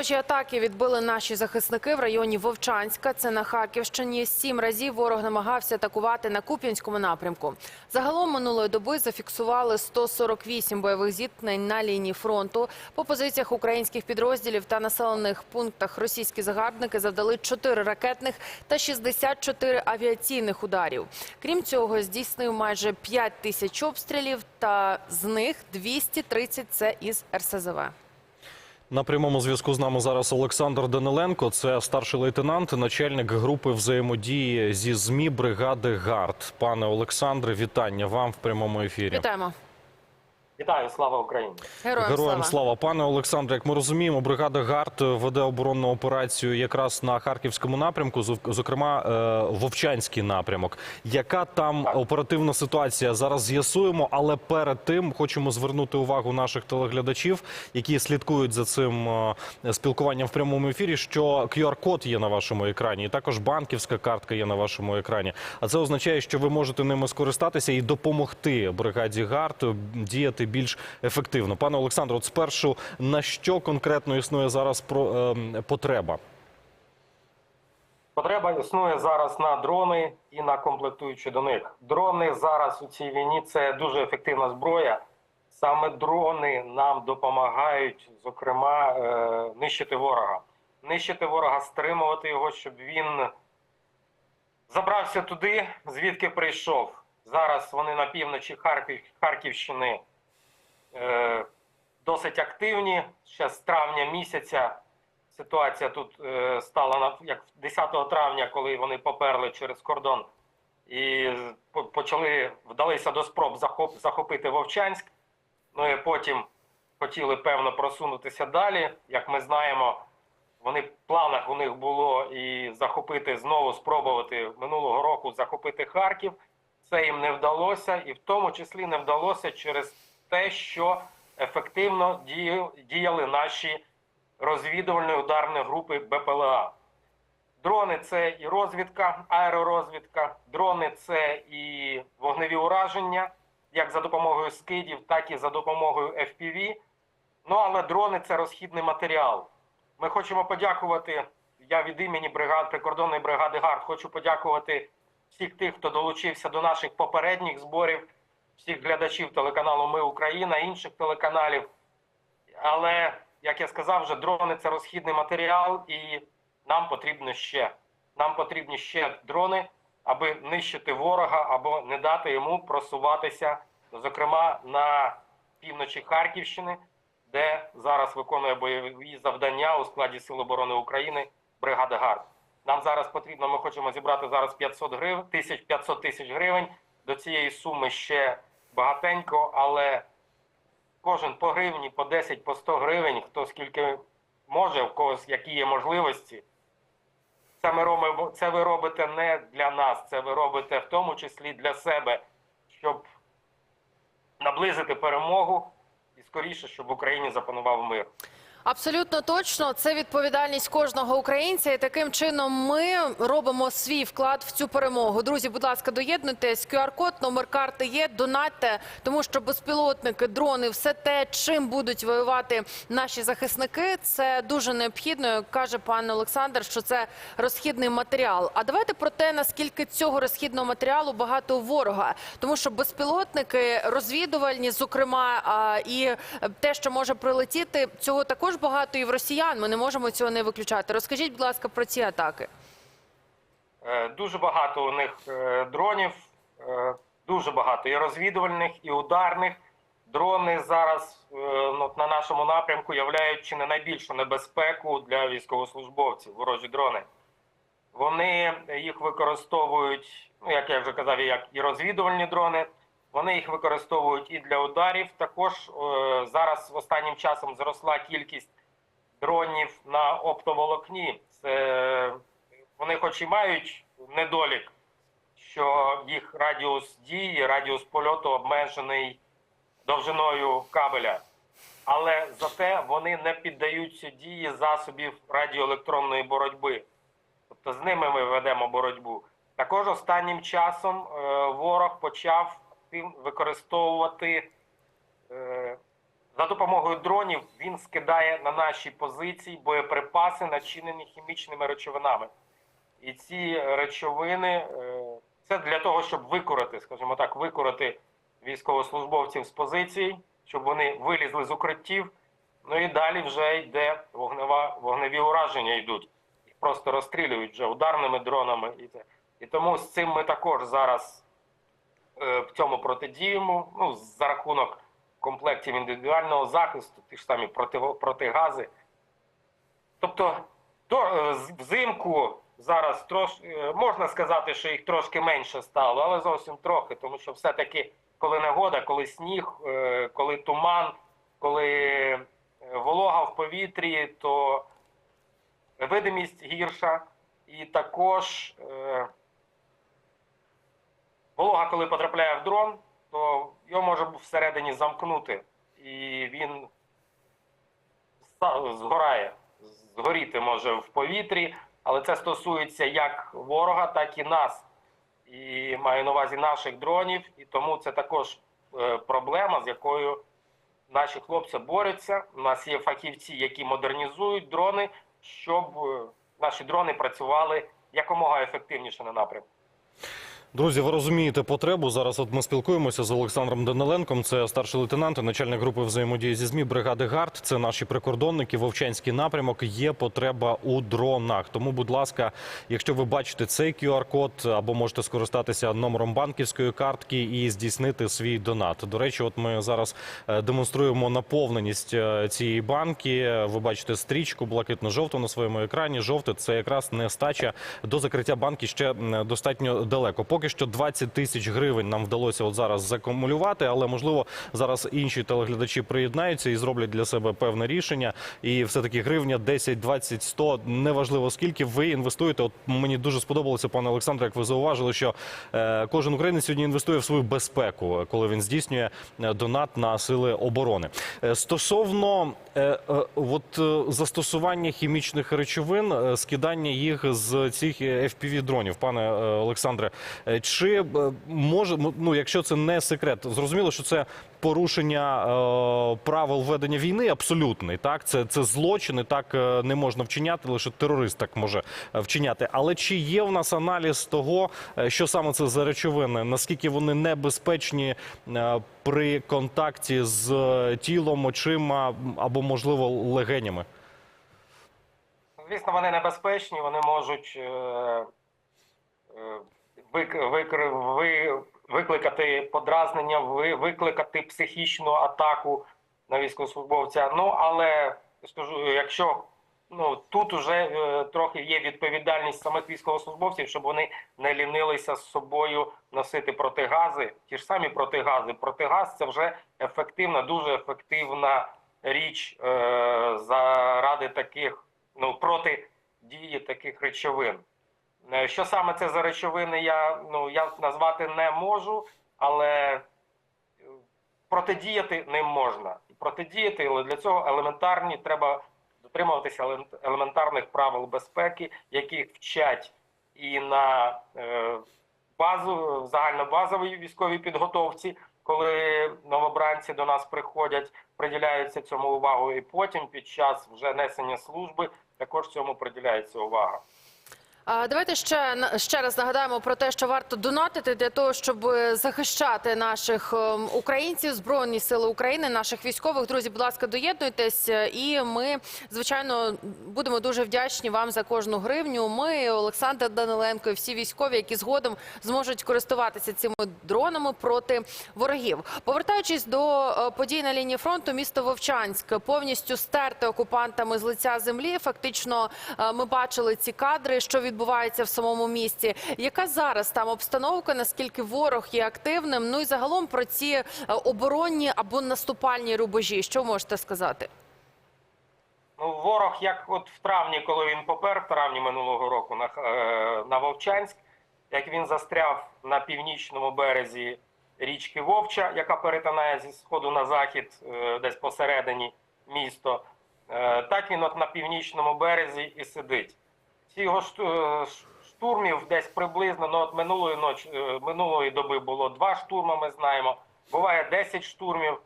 ворожі атаки відбили наші захисники в районі Вовчанська. Це на Харківщині. Сім разів ворог намагався атакувати на Куп'янському напрямку. Загалом минулої доби зафіксували 148 бойових зіткнень на лінії фронту. По позиціях українських підрозділів та населених пунктах російські загарбники завдали 4 ракетних та 64 авіаційних ударів. Крім цього, здійснив майже 5 тисяч обстрілів, та з них 230 – це із РСЗВ. На прямому зв'язку з нами зараз Олександр Даниленко. Це старший лейтенант, начальник групи взаємодії зі ЗМІ бригади ГАРД. Пане Олександре, вітання вам в прямому ефірі. Вітаємо. Вітаю, слава Україні! Героям, Героям слава. слава, пане Олександре. Як ми розуміємо, бригада ГАРД веде оборонну операцію якраз на харківському напрямку, зок- зокрема е, Вовчанський напрямок. Яка там Так. оперативна ситуація? Зараз з'ясуємо, але перед тим хочемо звернути увагу наших телеглядачів, які слідкують за цим е, спілкуванням в прямому ефірі. Що QR-код є на вашому екрані, і також банківська картка є на вашому екрані. А це означає, що ви можете ними скористатися і допомогти бригаді ГАРД діяти більш ефективно. Пане Олександре, от спершу на що конкретно існує зараз ем, потреба? Потреба існує зараз на дрони і на комплектуючі до них. Дрони зараз у цій війні це дуже ефективна зброя. Саме дрони нам допомагають, зокрема, е, нищити ворога, нищити ворога, стримувати його, щоб він забрався туди, звідки прийшов. Зараз вони на півночі Харків, Харківщини е, досить активні. Ще з травня місяця ситуація тут е, стала як 10 травня, коли вони поперли через кордон і почали вдалися до спроб захоп, захопити Вовчанськ. Ну і потім хотіли певно просунутися далі. Як ми знаємо, вони в планах у них було і захопити знову спробувати минулого року захопити Харків. Це їм не вдалося, і в тому числі не вдалося через те, що ефективно діяли наші розвідувальні ударні групи БПЛА. Дрони це і розвідка, аеророзвідка, дрони це і вогневі ураження, як за допомогою скидів, так і за допомогою FPV. Ну але дрони це розхідний матеріал. Ми хочемо подякувати. Я від імені бригад прикордонної бригади ГАРД хочу подякувати всіх тих, хто долучився до наших попередніх зборів, всіх глядачів телеканалу Ми Україна, інших телеканалів. Але як я сказав, вже дрони це розхідний матеріал, і нам потрібно ще. Нам потрібні ще дрони, аби нищити ворога або не дати йому просуватися, зокрема на півночі Харківщини, де зараз виконує бойові завдання у складі Сил оборони України бригада ГАРД. Нам зараз потрібно, ми хочемо зібрати зараз 500 гривень, тисяч 500 тисяч гривень. До цієї суми ще багатенько, але кожен по гривні, по 10, по 100 гривень, хто скільки може, в когось які є можливості. Це ми робимо, це ви робите не для нас, це ви робите в тому числі для себе, щоб наблизити перемогу і скоріше, щоб в Україні запанував мир. Абсолютно точно, це відповідальність кожного українця, і таким чином ми робимо свій вклад в цю перемогу. Друзі, будь ласка, доєднуйтесь. QR-код, номер карти є. Донатьте, тому що безпілотники, дрони, все те, чим будуть воювати наші захисники, це дуже необхідно. Каже пан Олександр, що це розхідний матеріал. А давайте про те, наскільки цього розхідного матеріалу багато у ворога, тому що безпілотники розвідувальні, зокрема, і те, що може прилетіти, цього також багато і в росіян. Ми не можемо цього не виключати. Розкажіть, будь ласка, про ці атаки. Е, Дуже багато у них е, дронів, е, дуже багато і розвідувальних, і ударних. Дрони зараз ну, на нашому напрямку являють чи не найбільшу небезпеку для військовослужбовців, ворожі дрони. Вони їх використовують, ну як я вже казав, як і розвідувальні дрони. Вони їх використовують і для ударів. Також е, зараз останнім часом зросла кількість дронів на оптоволокні. Це вони, хоч і мають недолік, що їх радіус дії, радіус польоту обмежений довжиною кабеля, але зате вони не піддаються дії засобів радіоелектронної боротьби. Тобто з ними ми ведемо боротьбу. Також останнім часом е, ворог почав актив- використовувати е, За допомогою дронів він скидає на наші позиції боєприпаси, начинені хімічними речовинами. І ці речовини е, це для того, щоб викорити, скажімо так, викорити військовослужбовців з позицій, щоб вони вилізли з укриттів. Ну і далі вже йде вогнева, вогневі ураження йдуть. Їх просто розстрілюють вже ударними дронами. І, це. і тому з цим ми також зараз в цьому протидіємо. Ну, за рахунок комплектів індивідуального захисту, ті ж самі противо- протигази. Тобто то, е, взимку зараз трош, е, можна сказати, що їх трошки менше стало, але зовсім трохи, тому що все-таки, коли негода, коли сніг, е, коли туман, коли е, волога в повітрі, то видимість гірша, і також е, волога, коли потрапляє в дрон, то його може всередині замкнути, і він згорає, згоріти може в повітрі, але це стосується як ворога, так і нас. І маю на увазі наших дронів, і тому це також е, проблема, з якою наші хлопці борються. У нас є фахівці, які модернізують дрони, щоб е, наші дрони працювали якомога ефективніше на напрямку. Друзі, ви розумієте потребу. Зараз от ми спілкуємося з Олександром Даниленком. Це старший лейтенант, і начальник групи взаємодії зі змі бригади ГАРД. Це наші прикордонники. Вовчанський напрямок. Є потреба у дронах. Тому, будь ласка, якщо ви бачите цей QR-код, або можете скористатися номером банківської картки і здійснити свій донат. До речі, от ми зараз е, демонструємо наповненість е, цієї банки. Ви бачите стрічку блакитно-жовту на своєму екрані. Жовте це якраз нестача до закриття банки ще достатньо далеко. Поки що 20 тисяч гривень нам вдалося от зараз закумулювати, але можливо зараз інші телеглядачі приєднаються і зроблять для себе певне рішення. І все таки гривня 10, 20, 100, неважливо скільки ви інвестуєте. От мені дуже сподобалося, пане Олександре, як ви зауважили, що е, кожен українець сьогодні інвестує в свою безпеку, коли він здійснює е, донат на сили оборони. Е, стосовно от застосування хімічних речовин, скидання їх з цих fpv дронів, пане Олександре, чи е, може ну, якщо це не секрет, зрозуміло, що це порушення е, правил ведення війни абсолютний. Так, це, це і так е, не можна вчиняти, лише терорист так може е, вчиняти. Але чи є в нас аналіз того, е, що саме це за речовини, наскільки вони небезпечні е, при контакті з е, тілом, очима або можливо легенями? Звісно, вони небезпечні, вони можуть е, е, викликати подразнення, ви, викликати психічну атаку на військовослужбовця. Ну, але скажу, якщо ну, тут вже е, трохи є відповідальність самих військовослужбовців, щоб вони не лінилися з собою носити протигази, ті ж самі протигази. Протигаз це вже ефективна, дуже ефективна річ е, заради таких ну, проти дії таких речовин. Е, Що саме це за речовини, я, ну, я назвати не можу, але е, протидіяти ним можна. Протидіяти, але для цього елементарні треба дотримуватися елементарних правил безпеки, яких вчать і на е, базу, загальнобазовій військовій підготовці, коли новобранці до нас приходять, приділяється цьому увагу, і потім під час вже несення служби також цьому приділяється увага. Давайте ще ще раз нагадаємо про те, що варто донатити для того, щоб е, захищати наших ем, українців, збройні сили України, наших військових. Друзі, будь ласка, доєднуйтесь, е, і ми звичайно будемо дуже вдячні вам за кожну гривню. Ми, Олександр Даниленко, і всі військові, які згодом зможуть користуватися цими дронами проти ворогів. Повертаючись до е, подій на лінії фронту, місто Вовчанськ повністю стерте окупантами з лиця землі. Фактично, ми бачили ці кадри, що відбувається в самому місті. Яка зараз там обстановка? Наскільки ворог є активним? Ну і загалом про ці е, оборонні або наступальні рубежі, що можете сказати? Ну, ворог, як от в травні, коли він попер, в травні минулого року на, е, на Вовчанськ, як він застряв на північному березі річки Вовча, яка перетинає зі сходу на захід, е, десь посередині місто, так він от на північному березі і сидить. Його е, штурмів десь приблизно, ну от минулої ночі, е, минулої доби було два штурми, ми знаємо. Буває 10 штурмів.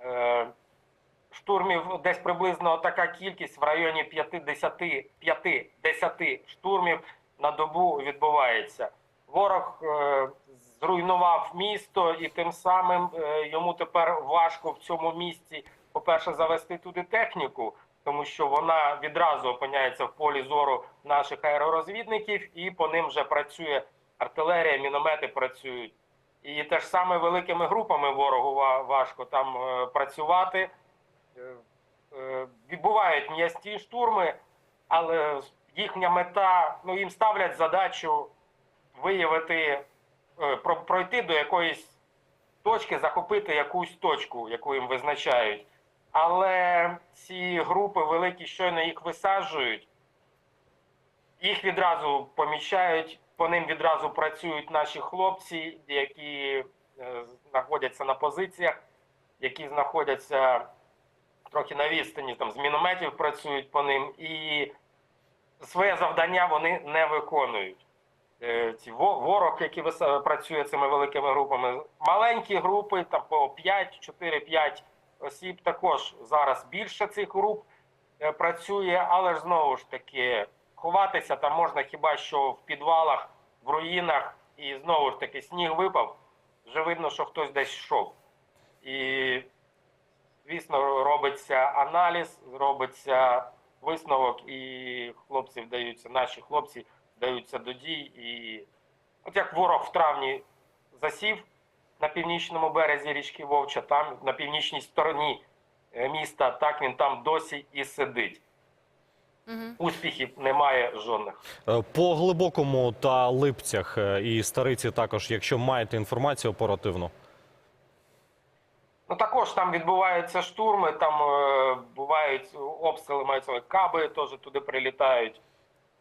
Е, штурмів десь приблизно така кількість в районі 50, 5-10 штурмів на добу відбувається. Ворог зруйнував місто, і тим самим йому тепер важко в цьому місці, по-перше, завести туди техніку, тому що вона відразу опиняється в полі зору наших аеророзвідників, і по ним вже працює артилерія, міномети працюють. І те ж саме великими групами ворогу важко там е, працювати. Е, е, Відбувають м'ясті штурми, але їхня мета, ну їм ставлять задачу виявити, е, про- пройти до якоїсь точки, захопити якусь точку, яку їм визначають. Але ці групи великі щойно їх висаджують, їх відразу помічають, по ним відразу працюють наші хлопці, які е, знаходяться на позиціях, які знаходяться трохи на відстані, там з мінометів працюють по ним, і своє завдання вони не виконують. Е, Ці ворог, який працює цими великими групами, маленькі групи, там по 5, 4, 5 осіб, також зараз більше цих груп е, працює, але ж знову ж таки ховатися там можна хіба що в підвалах, в руїнах, і знову ж таки сніг випав, вже видно, що хтось десь йшов. І звісно, робиться аналіз, робиться висновок, і хлопці вдаються, наші хлопці вдаються до дій. І от як ворог в травні засів на північному березі річки Вовча, там на північній стороні е, міста, так він там досі і сидить. Мгм. Успіхів немає жодних. Е, По глибокому та липцях е, і стариці також, якщо маєте інформацію оперативну. Ну також там відбуваються штурми, там е, бувають обстріли, мають на каби теж туди прилітають.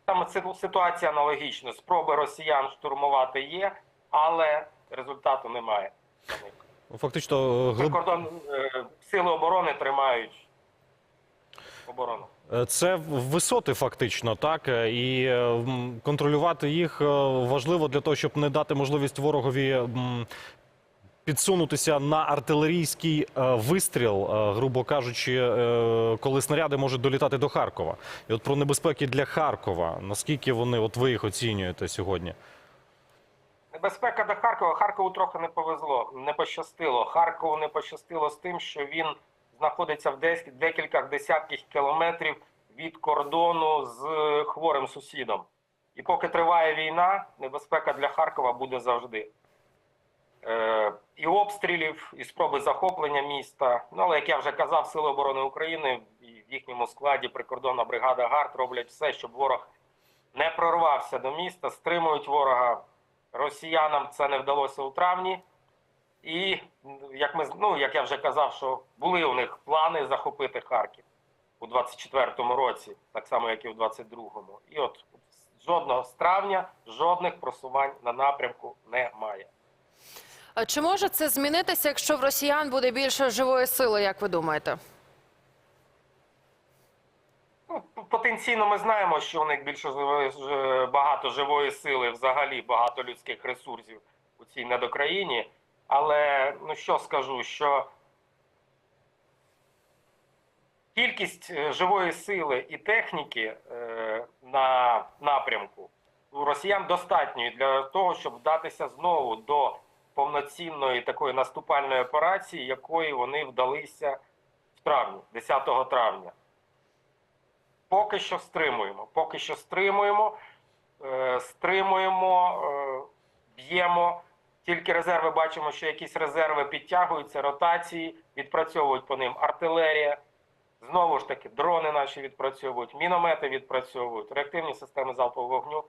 Там ситуація аналогічна. Спроби росіян штурмувати є, але результату немає. Ну, Фактично, е, глиб... Кордон е, сили оборони тримають оборону. Е, Це висоти фактично, так Е, і е, контролювати їх е, важливо для того, щоб не дати можливість ворогові підсунутися на артилерійський е, вистріл, е, грубо кажучи, е, коли снаряди можуть долітати до Харкова. І от про небезпеки для Харкова. Наскільки вони, от ви їх оцінюєте сьогодні? Небезпека до Харкова. Харкову трохи не повезло, не пощастило. Харкову не пощастило з тим, що він знаходиться в десь декілька десятків кілометрів від кордону з хворим сусідом. І поки триває війна, небезпека для Харкова буде завжди. Е, і обстрілів, і спроби захоплення міста. Ну, але як я вже казав, Сили оборони України і в їхньому складі прикордонна бригада ГАРД роблять все, щоб ворог не прорвався до міста, стримують ворога. Росіянам це не вдалося у травні. І як ми ну, як я вже казав, що були у них плани захопити Харків у 24-му році, так само як і у 22-му. І от жодного з травня жодних просувань на напрямку немає. А Чи може це змінитися, якщо в росіян буде більше живої сили, як ви думаєте? Ну, п- потенційно ми знаємо, що у них більше багато живої сили, взагалі багато людських ресурсів у цій недокраїні. Але ну що скажу, що кількість е, живої сили і техніки е, на напрямку у росіян достатньої для того, щоб вдатися знову до повноцінної такої наступальної операції, якої вони вдалися в травні, 10 травня. Поки що стримуємо. Поки що стримуємо, е, стримуємо, е, б'ємо. Тільки резерви бачимо, що якісь резерви підтягуються, ротації, відпрацьовують по ним артилерія. Знову ж таки, дрони наші відпрацьовують, міномети відпрацьовують, реактивні системи залпового вогню.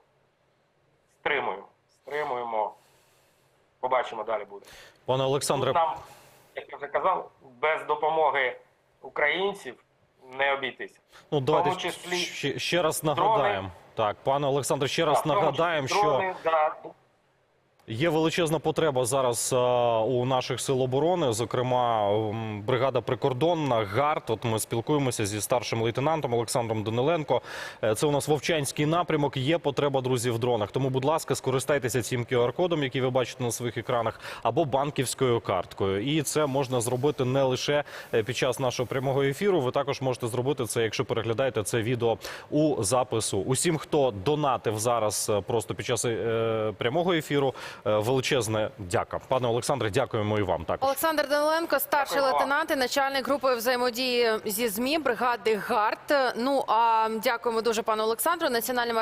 Стримуємо. Стримуємо. Побачимо, далі буде. Пане Олександре, нам, як я вже казав, без допомоги українців не обійтися. ну давайте тому числі ще, ще раз дрони. нагадаємо. Так, пане Олександре, ще раз Так, нагадаємо, нагадаємо, що дрони, да, Є величезна потреба зараз е, у наших сил оборони, зокрема бригада прикордонна ГАРД. От ми спілкуємося зі старшим лейтенантом Олександром Даниленко. Е, Це у нас Вовчанський напрямок. Є потреба, друзі, в дронах. Тому, будь ласка, скористайтеся цим QR-кодом, який ви бачите на своїх екранах, або банківською карткою. І це можна зробити не лише е, під час нашого прямого ефіру. Ви також можете зробити це, якщо переглядаєте це відео у запису. Усім, хто донатив зараз просто під час прямого ефіру. Е, Величезне дяка, пане Олександре. Дякуємо і вам також. Олександр Даниленко, старший Дякую лейтенант і начальник групи взаємодії зі змі бригади ГАРД. Ну а дякуємо дуже пану Олександру. Національним